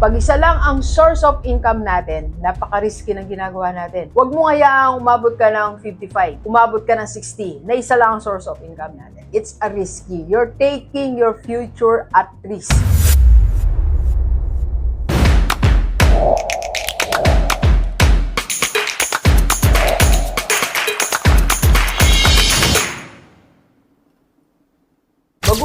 Pag isa lang ang source of income natin, napaka-risky ng ginagawa natin. Huwag mo hayaang umabot ka ng 55, umabot ka ng 60, na isa lang ang source of income natin. It's a risky. You're taking your future at risk.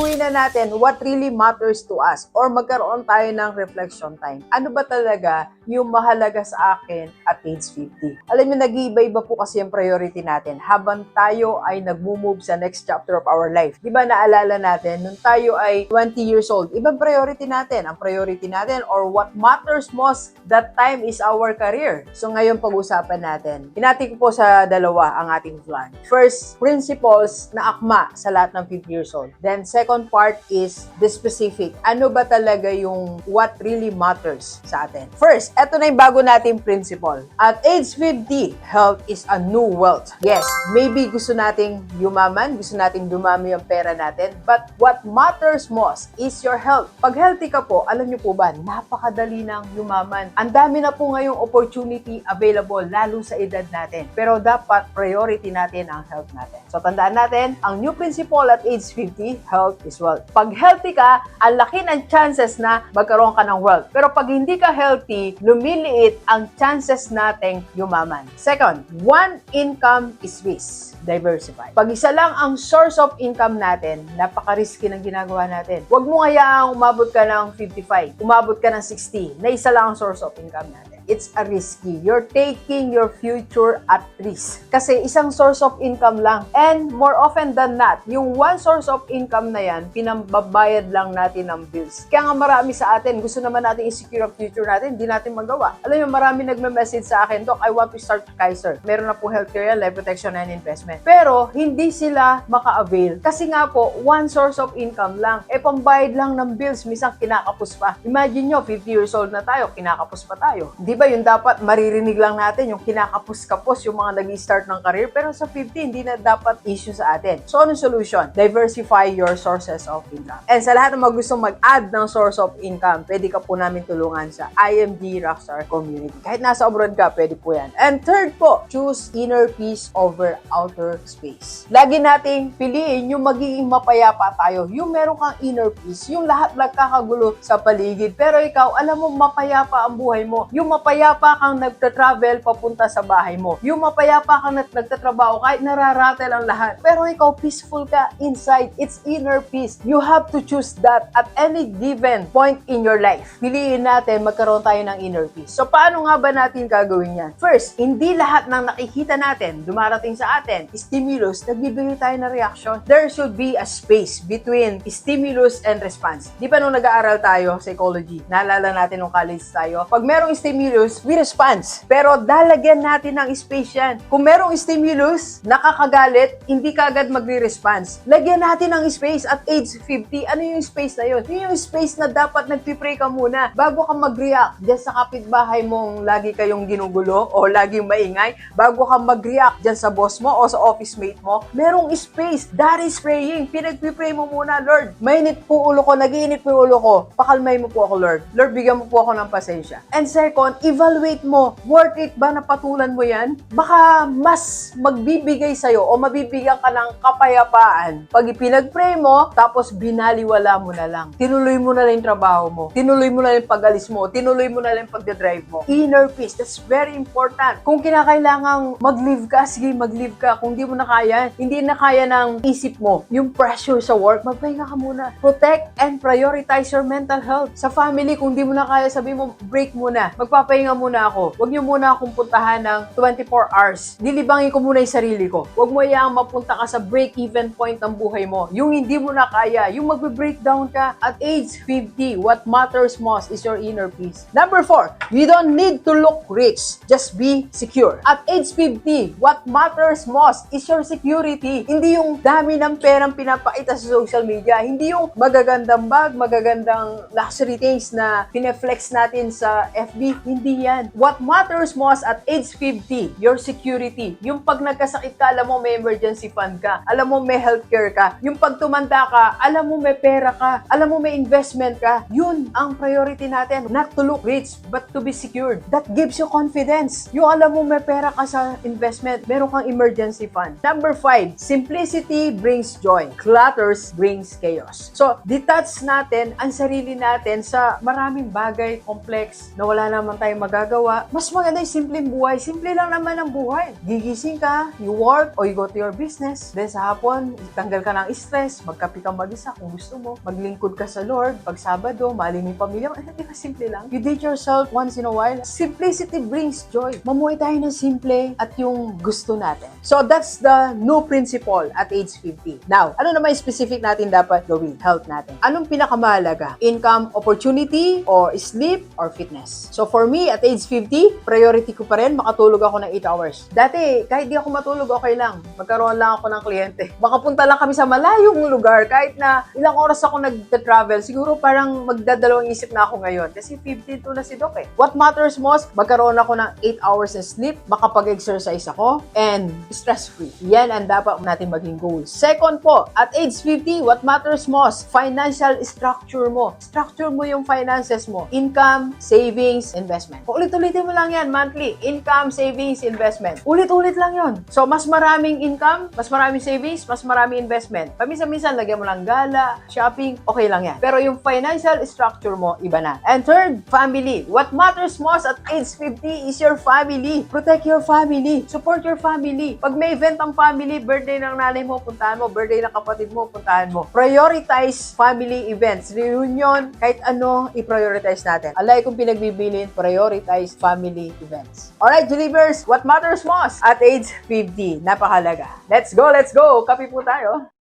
Baguhin na natin what really matters to us or magkaroon tayo ng reflection time. Ano ba talaga yung mahalaga sa akin at age 50? Alam niyo, nag-iiba-iba po kasi yung priority natin habang tayo ay nag-move sa next chapter of our life. Di ba naalala natin, nung tayo ay 20 years old, ibang priority natin. Ang priority natin or what matters most that time is our career. So ngayon pag-usapan natin. Hinati ko po sa dalawa ang ating plan. First, principles na akma sa lahat ng 50 years old. Then second part is the specific. Ano ba talaga yung what really matters sa atin? First, eto na yung bago nating principle. At age 50, health is a new wealth. Yes, maybe gusto nating yumaman, gusto nating dumami yung pera natin, but what matters most is your health. Pag healthy ka po, alam niyo po ba, napakadali ng yumaman. Ang dami na po ngayong opportunity available, lalo sa edad natin. Pero dapat priority natin ang health natin. So tandaan natin, ang new principle at age 50, health is wealth. Pag healthy ka, ang laki ng chances na magkaroon ka ng wealth. Pero pag hindi ka healthy, lumiliit ang chances nating yumaman. Second, one income is risk. Diversify. Pag isa lang ang source of income natin, napaka-risky ng ginagawa natin. Huwag mo hayaang umabot ka ng 55, umabot ka ng 60, na isa lang ang source of income natin it's a risky. You're taking your future at risk. Kasi isang source of income lang. And more often than not, yung one source of income na yan, pinambabayad lang natin ng bills. Kaya nga marami sa atin, gusto naman natin i-secure ang future natin, hindi natin magawa. Alam mo, marami nagme-message sa akin, Doc, I want to start Kaiser. Meron na po healthcare yan, life protection and investment. Pero, hindi sila maka-avail. Kasi nga po, one source of income lang. E, pambayad lang ng bills, misang kinakapos pa. Imagine nyo, 50 years old na tayo, kinakapos pa tayo. Di ba yung dapat maririnig lang natin, yung kinakapos-kapos, yung mga nag start ng career, pero sa 50, hindi na dapat issue sa atin. So, anong solution? Diversify your sources of income. And sa lahat ng mga mag-add ng source of income, pwede ka po namin tulungan sa IMG Rockstar Community. Kahit nasa abroad ka, pwede po yan. And third po, choose inner peace over outer space. Lagi nating piliin yung magiging mapayapa tayo. Yung meron kang inner peace, yung lahat nagkakagulo sa paligid. Pero ikaw, alam mo, mapayapa ang buhay mo. Yung mapayapa kang nagta-travel papunta sa bahay mo. Yung mapayapa kang nag- nagtatrabaho kahit nararatel ang lahat. Pero ikaw, peaceful ka inside. It's inner peace. You have to choose that at any given point in your life. Piliin natin magkaroon tayo ng inner peace. So, paano nga ba natin gagawin yan? First, hindi lahat ng nakikita natin, dumarating sa atin, stimulus, nagbibigay tayo ng reaction. There should be a space between stimulus and response. Di ba nung nag-aaral tayo, psychology, naalala natin nung college tayo, pag merong stimulus, we response. Pero dalagyan natin ng space yan. Kung merong stimulus, nakakagalit, hindi ka agad magre-response. Lagyan natin ng space at age 50. Ano yung space na yun? Yun yung space na dapat nagpipray ka muna bago ka mag-react dyan sa kapitbahay mong lagi kayong ginugulo o laging maingay. Bago ka mag-react dyan sa boss mo o sa office mate mo, merong space. That is praying. Pinagpipray mo muna, Lord. Mainit po ulo ko, nagiinit po ulo ko. Pakalmay mo po ako, Lord. Lord, bigyan mo po ako ng pasensya. And second, evaluate mo. Worth it ba na patulan mo yan? Baka mas magbibigay sa'yo o mabibigyan ka ng kapayapaan pag ipinag-pray mo, tapos binaliwala mo na lang. Tinuloy mo na lang yung trabaho mo. Tinuloy mo na lang pag-alis mo. Tinuloy mo na lang pagdadrive mo. Inner peace, that's very important. Kung kinakailangang mag-live ka, sige mag-live ka. Kung di mo na kaya, hindi na kaya ng isip mo, yung pressure sa work, magpahinga ka muna. Protect and prioritize your mental health. Sa family, kung di mo na kaya, sabi mo, break muna. Magpapahinga muna ako. Huwag niyo muna akong puntahan ng 24 hours. Nilibangin ko muna yung sarili ko. Huwag mo iyang mapunta ka sa break-even point ng buhay mo. Yung hindi mo na kaya, yung magbe-breakdown ka at age 50, what matters most is your inner peace. Number 4, you don't need to look rich. Just be secure. At age 50, what matters most is your security. Hindi yung dami ng perang pinapakita sa social media. Hindi yung magagandang bag, magagandang luxury things na pineflex natin sa FB. Hindi yan. What matters most at age 50, your security. Yung pag nagkasakit ka, alam mo may emergency fund ka. Alam mo may healthcare ka. Yung pag tumanda ka, alam mo may pera ka. Alam mo may investment ka. Yun ang priority natin. Not to look rich, but to be secured. That gives you confidence. Yung alam mo may pera ka sa investment, meron kang emergency fund. Number five, simplicity brings joy. Clutters brings chaos. So, detach natin ang sarili natin sa maraming bagay, complex, na wala naman tayong magagawa. Mas maganda yung simpleng buhay. Simple lang naman ang buhay. Gigising ka, you work, or you go to your business. Then sa hapon, tanggal ka ng stress, magkapi ka mag-isa kung gusto mo. Maglingkod ka sa Lord. Pag Sabado, mahalin mo yung pamilya mo. Di ba simple lang? You date yourself once in a while. Simplicity brings joy. Mamuhay tayo ng simple at yung gusto natin. So that's the new principle at age 50. Now, ano naman specific natin dapat gawin? Health natin. Anong pinakamahalaga? Income opportunity or sleep or fitness? So for me, at age 50, priority ko pa rin makatulog ako ng 8 hours. Dati, kahit di ako matulog, okay lang. Magkaroon lang ako ng kliyente. Makapunta lang kami sa malayong lugar kahit na ilang oras ako nag-travel. Siguro parang magdadalawang isip na ako ngayon. Kasi 52 na si Doc eh. What matters most, magkaroon ako ng 8 hours ng sleep, makapag-exercise ako, and stress-free. Yan ang dapat natin maging goal. Second po, at age 50, what matters most, financial structure mo. Structure mo yung finances mo. Income, savings, investment. Ulit-ulitin mo lang yan, monthly. Income, savings, investment. Ulit-ulit lang yon. So, mas maraming income, mas maraming savings, mas maraming investment. Paminsan-minsan, lagyan mo lang gala, shopping, okay lang yan. Pero yung financial structure mo, iba na. And third, family. What matters most at age 50 is your family. Protect your family. Support your family. Pag may event ang family, birthday ng nanay mo, puntahan mo. Birthday ng kapatid mo, puntahan mo. Prioritize family events. Reunion, kahit ano, i-prioritize natin. Alay kung pinagbibilin, prioritize family events. Alright, Delivers, what matters most at age 50? Napakalaga. Let's go, let's go! Kapi po tayo.